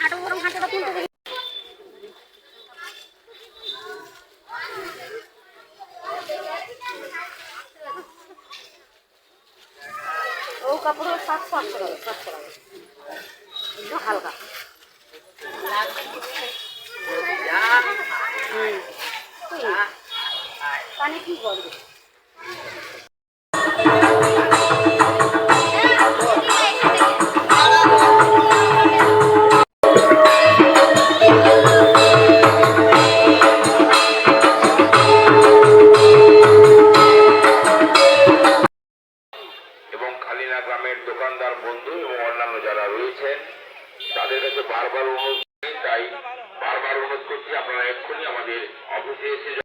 হাঁটো বরং হাঁটোটা তুলতে ও কাপড় সাতশো আটশো টাকা সাতশো টাকা একদম হালকা। কানে কি করবে এবং খালিনা গ্রামের দোকানদার বন্ধু এবং অন্যান্য যারা রয়েছেন, তাদের কাছে বারবার অনুরোধ তাই বারবার অনুরোধ করছি, আপনারা এক্ষুনি আমাদের অফিসে এসে